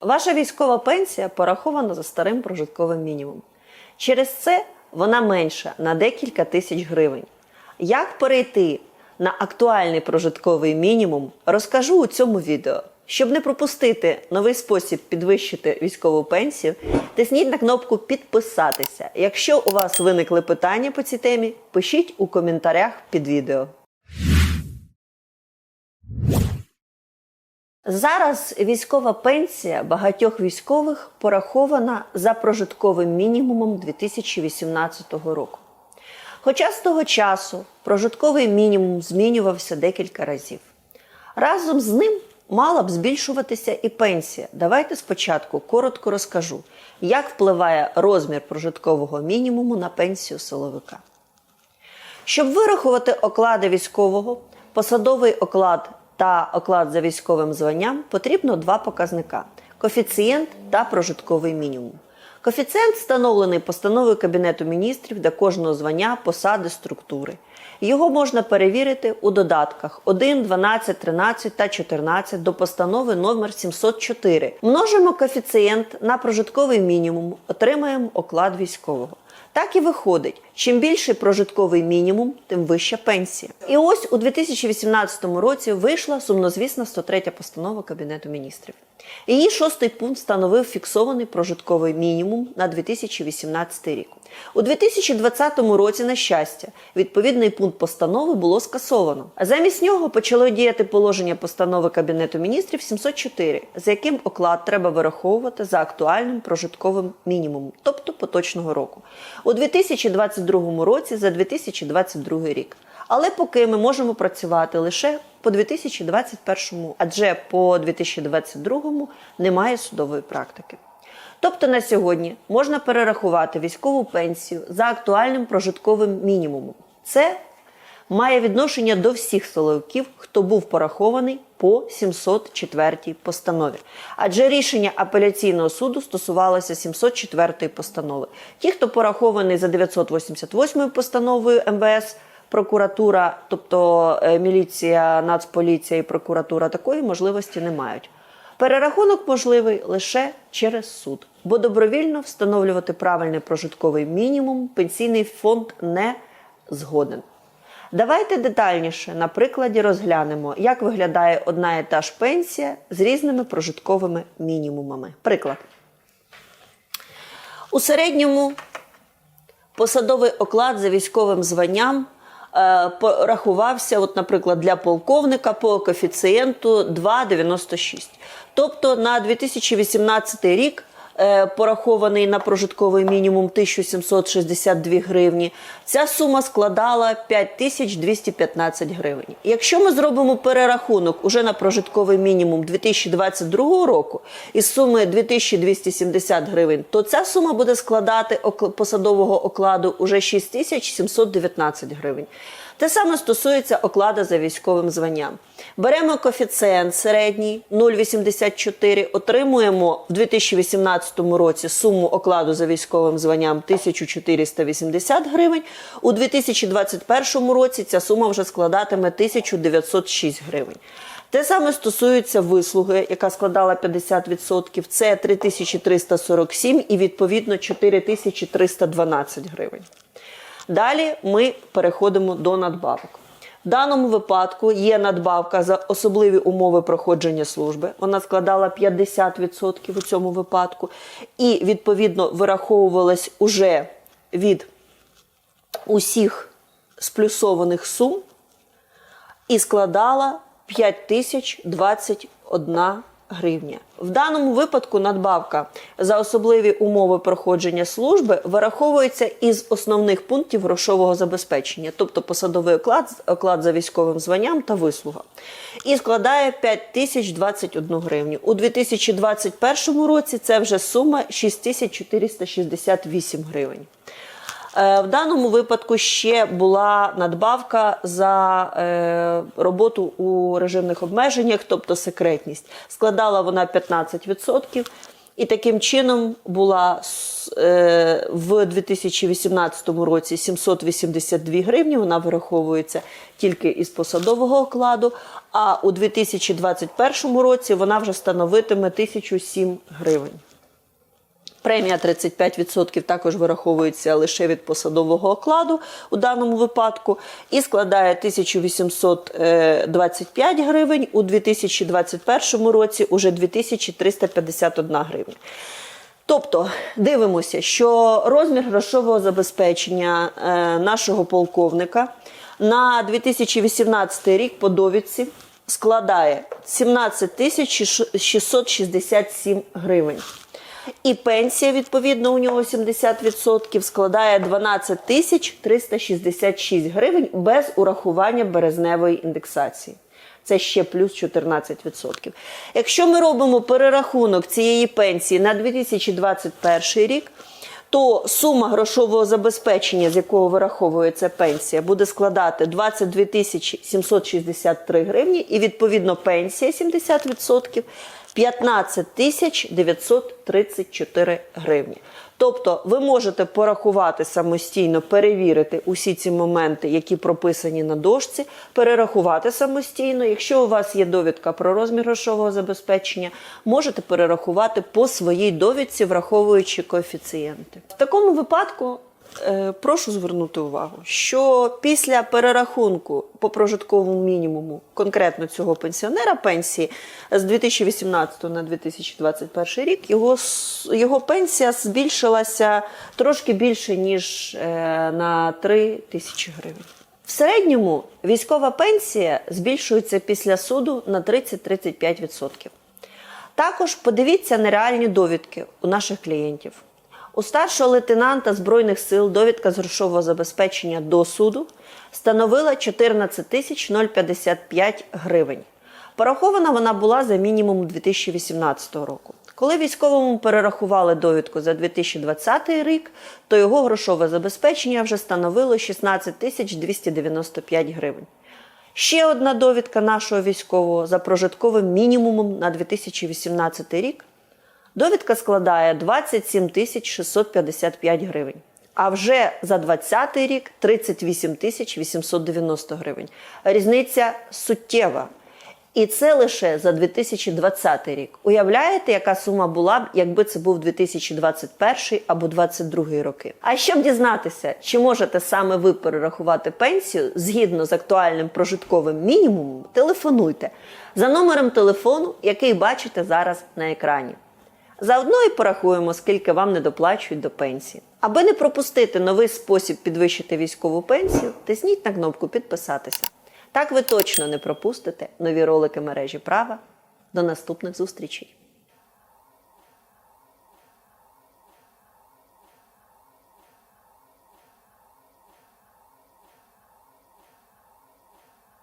Ваша військова пенсія порахована за старим прожитковим мінімумом. Через це вона менша на декілька тисяч гривень. Як перейти на актуальний прожитковий мінімум, розкажу у цьому відео. Щоб не пропустити новий спосіб підвищити військову пенсію, тисніть на кнопку підписатися. Якщо у вас виникли питання по цій темі, пишіть у коментарях під відео. Зараз військова пенсія багатьох військових порахована за прожитковим мінімумом 2018 року. Хоча з того часу прожитковий мінімум змінювався декілька разів. Разом з ним мала б збільшуватися і пенсія. Давайте спочатку коротко розкажу, як впливає розмір прожиткового мінімуму на пенсію силовика. Щоб вирахувати оклади військового, посадовий оклад та оклад за військовим званням, потрібно два показника: коефіцієнт та прожитковий мінімум. Коефіцієнт встановлений постановою Кабінету міністрів для кожного звання, посади, структури. Його можна перевірити у додатках 1, 12, 13 та 14 до постанови номер 704. Множимо коефіцієнт на прожитковий мінімум, отримаємо оклад військового. Так і виходить, чим більший прожитковий мінімум, тим вища пенсія. І ось у 2018 році вийшла сумнозвісна 103 постанова Кабінету міністрів. Її шостий пункт становив фіксований прожитковий мінімум на 2018 рік. У 2020 році, на щастя, відповідний пункт постанови було скасовано. А замість нього почало діяти положення постанови Кабінету міністрів 704, за яким оклад треба вираховувати за актуальним прожитковим мінімумом, тобто поточного року, у 2022 році за 2022 рік. Але поки ми можемо працювати лише по 2021, адже по 2022 немає судової практики. Тобто на сьогодні можна перерахувати військову пенсію за актуальним прожитковим мінімумом. Це має відношення до всіх силовиків, хто був порахований по 704 постанові. Адже рішення апеляційного суду стосувалося 704 постанови. Ті, хто порахований за 988 постановою МВС, прокуратура, тобто е, міліція, нацполіція і прокуратура такої можливості не мають. Перерахунок можливий лише через суд, бо добровільно встановлювати правильний прожитковий мінімум пенсійний фонд не згоден. Давайте детальніше на прикладі розглянемо, як виглядає одна і та ж пенсія з різними прожитковими мінімумами. Приклад. У середньому посадовий оклад за військовим званням е, порахувався, от, наприклад, для полковника по коефіцієнту 2,96. Тобто на 2018 рік. Е, Порахований на прожитковий мінімум 1762 гривні. Ця сума складала 5215 гривень. Якщо ми зробимо перерахунок уже на прожитковий мінімум 2022 року із суми 2270 гривень, то ця сума буде складати посадового окладу уже 6719 гривень. Те саме стосується оклада за військовим званням. Беремо коефіцієнт середній 0,84, отримуємо в 2018 році суму окладу за військовим званням 1480 гривень. У 2021 році ця сума вже складатиме 1906 гривень. Те саме стосується вислуги, яка складала 50%. Це 3347 і відповідно 4312 гривень. Далі ми переходимо до надбавок. В даному випадку є надбавка за особливі умови проходження служби. Вона складала 50% у цьому випадку. І, відповідно, вираховувалась уже від усіх сплюсованих сум і складала 5021 гривня. В даному випадку надбавка за особливі умови проходження служби вираховується із основних пунктів грошового забезпечення, тобто посадовий оклад, оклад за військовим званням та вислуга, і складає 5021 гривню. У 2021 році це вже сума 6468 гривень. Е, В даному випадку ще була надбавка за е, роботу у режимних обмеженнях, тобто секретність. Складала вона 15%. І таким чином була е, в 2018 році 782 гривні. Вона вираховується тільки із посадового окладу. А у 2021 році вона вже становитиме 1007 гривень. Премія 35% також вираховується лише від посадового окладу у даному випадку і складає 1825 гривень. У 2021 році уже 2351 гривня. Тобто дивимося, що розмір грошового забезпечення е, нашого полковника на 2018 рік по довідці складає 17 667 гривень. І пенсія, відповідно, у нього 70% складає 12 тисяч 366 гривень без урахування березневої індексації. Це ще плюс 14%. Якщо ми робимо перерахунок цієї пенсії на 2021 рік, то сума грошового забезпечення, з якого вираховується пенсія, буде складати 22 тисячі 763 гривні, і відповідно пенсія 70% 15 тисяч 934 гривні. Тобто ви можете порахувати самостійно, перевірити усі ці моменти, які прописані на дошці, перерахувати самостійно. Якщо у вас є довідка про розмір грошового забезпечення, можете перерахувати по своїй довідці, враховуючи коефіцієнти. В такому випадку прошу звернути увагу, що після перерахунку по прожитковому мінімуму конкретно цього пенсіонера пенсії з 2018 на 2021 рік його, його пенсія збільшилася трошки більше ніж е, на 3 тисячі гривень. В середньому військова пенсія збільшується після суду на 30-35%. Також подивіться на реальні довідки у наших клієнтів. У старшого лейтенанта Збройних сил довідка з грошового забезпечення до суду становила 14 тисяч 055 гривень. Порахована вона була за мінімум 2018 року. Коли військовому перерахували довідку за 2020 рік, то його грошове забезпечення вже становило 16 тисяч 295 гривень. Ще одна довідка нашого військового за прожитковим мінімумом на 2018 рік. Довідка складає 27 тисяч 655 гривень. А вже за 2020 рік 38 тисяч 890 гривень. Різниця суттєва. І це лише за 2020 рік. Уявляєте, яка сума була б, якби це був 2021 або 2022 роки? А щоб дізнатися, чи можете саме ви перерахувати пенсію згідно з актуальним прожитковим мінімумом, телефонуйте за номером телефону, який бачите зараз на екрані. Заодно і порахуємо, скільки вам не доплачують до пенсії. Аби не пропустити новий спосіб підвищити військову пенсію, тисніть на кнопку підписатися. Так ви точно не пропустите нові ролики мережі права. До наступних зустрічей!